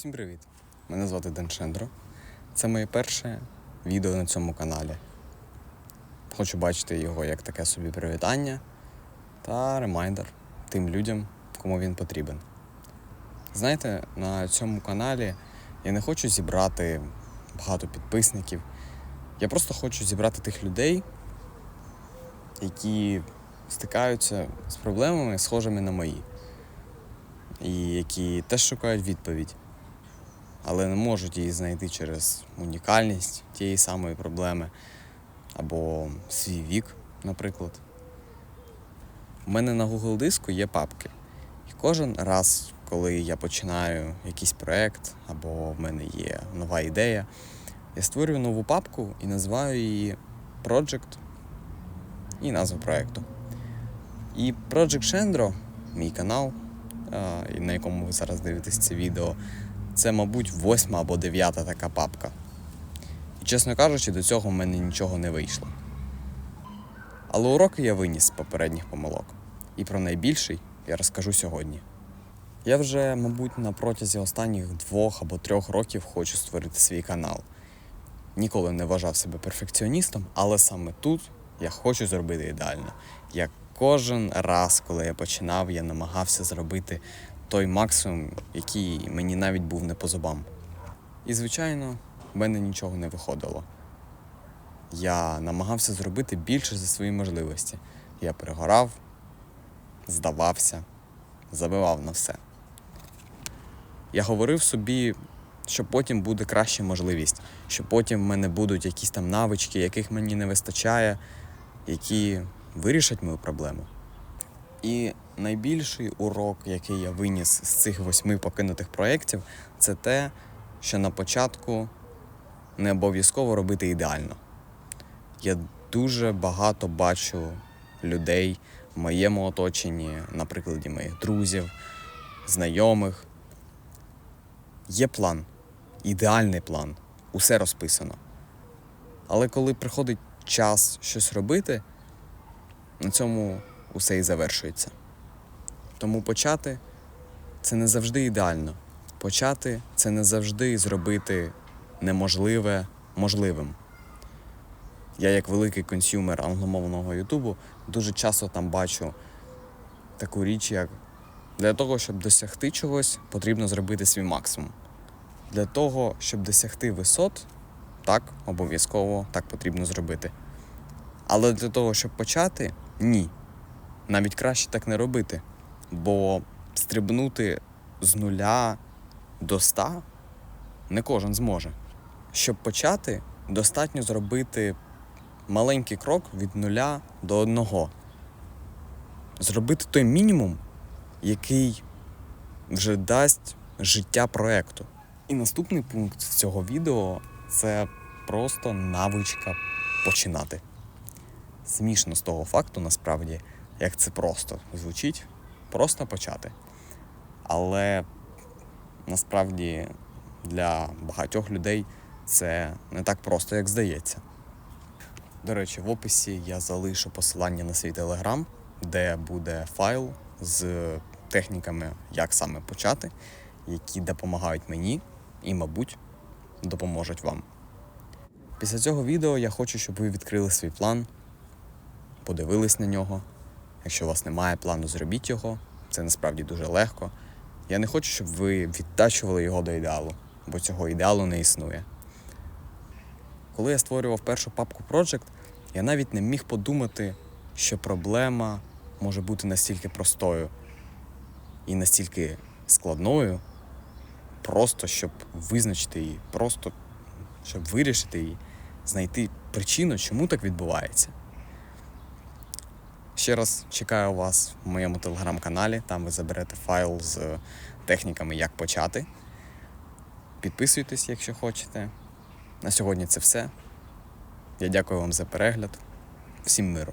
Всім привіт! Мене звати Ден Шендро. Це моє перше відео на цьому каналі. Хочу бачити його як таке собі привітання та ремайдер тим людям, кому він потрібен. Знаєте, на цьому каналі я не хочу зібрати багато підписників. Я просто хочу зібрати тих людей, які стикаються з проблемами, схожими на мої, і які теж шукають відповідь але не можуть її знайти через унікальність тієї самої проблеми або свій вік, наприклад. У мене на Google диску є папки. І кожен раз, коли я починаю якийсь проект або в мене є нова ідея, я створюю нову папку і називаю її Project і назву проекту. І Project Shendro, мій канал, на якому ви зараз дивитесь це відео, це, мабуть, восьма або дев'ята така папка. І, чесно кажучи, до цього в мене нічого не вийшло. Але уроки я виніс з попередніх помилок. І про найбільший я розкажу сьогодні. Я вже, мабуть, на протязі останніх двох або трьох років хочу створити свій канал. Ніколи не вважав себе перфекціоністом, але саме тут я хочу зробити ідеально. Як кожен раз, коли я починав, я намагався зробити той максимум, який мені навіть був не по зубам. І, звичайно, в мене нічого не виходило. Я намагався зробити більше за свої можливості. Я перегорав, здавався, забивав на все. Я говорив собі, що потім буде краща можливість, що потім в мене будуть якісь там навички, яких мені не вистачає, які вирішать мою проблему. І найбільший урок, який я виніс з цих восьми покинутих проєктів, це те, що на початку не обов'язково робити ідеально. Я дуже багато бачу людей в моєму оточенні, на прикладі моїх друзів, знайомих. Є план, ідеальний план, усе розписано. Але коли приходить час щось робити, на цьому усе і завершується. Тому почати це не завжди ідеально. Почати це не завжди зробити неможливе можливим. Я, як великий консюмер англомовного Ютубу, дуже часто там бачу таку річ, як для того, щоб досягти чогось, потрібно зробити свій максимум. Для того, щоб досягти висот, так, обов'язково так потрібно зробити. Але для того, щоб почати, ні. Навіть краще так не робити. Бо стрибнути з нуля до ста не кожен зможе. Щоб почати, достатньо зробити маленький крок від нуля до одного. Зробити той мінімум, який вже дасть життя проекту. І наступний пункт цього відео це просто навичка починати. Смішно з того факту, насправді, як це просто звучить, просто почати. Але насправді для багатьох людей це не так просто, як здається. До речі, в описі я залишу посилання на свій телеграм, де буде файл з техніками, як саме почати, які допомагають мені і, мабуть, допоможуть вам. Після цього відео я хочу, щоб ви відкрили свій план, подивились на нього. Якщо у вас немає плану, зробіть його. Це насправді дуже легко. Я не хочу, щоб ви відтачували його до ідеалу, бо цього ідеалу не існує. Коли я створював першу папку Project, я навіть не міг подумати, що проблема може бути настільки простою і настільки складною, просто щоб визначити її, просто щоб вирішити її, знайти причину, чому так відбувається. Ще раз чекаю вас в моєму телеграм-каналі. Там ви заберете файл з техніками, як почати. Підписуйтесь, якщо хочете. На сьогодні це все. Я дякую вам за перегляд. Всім миру!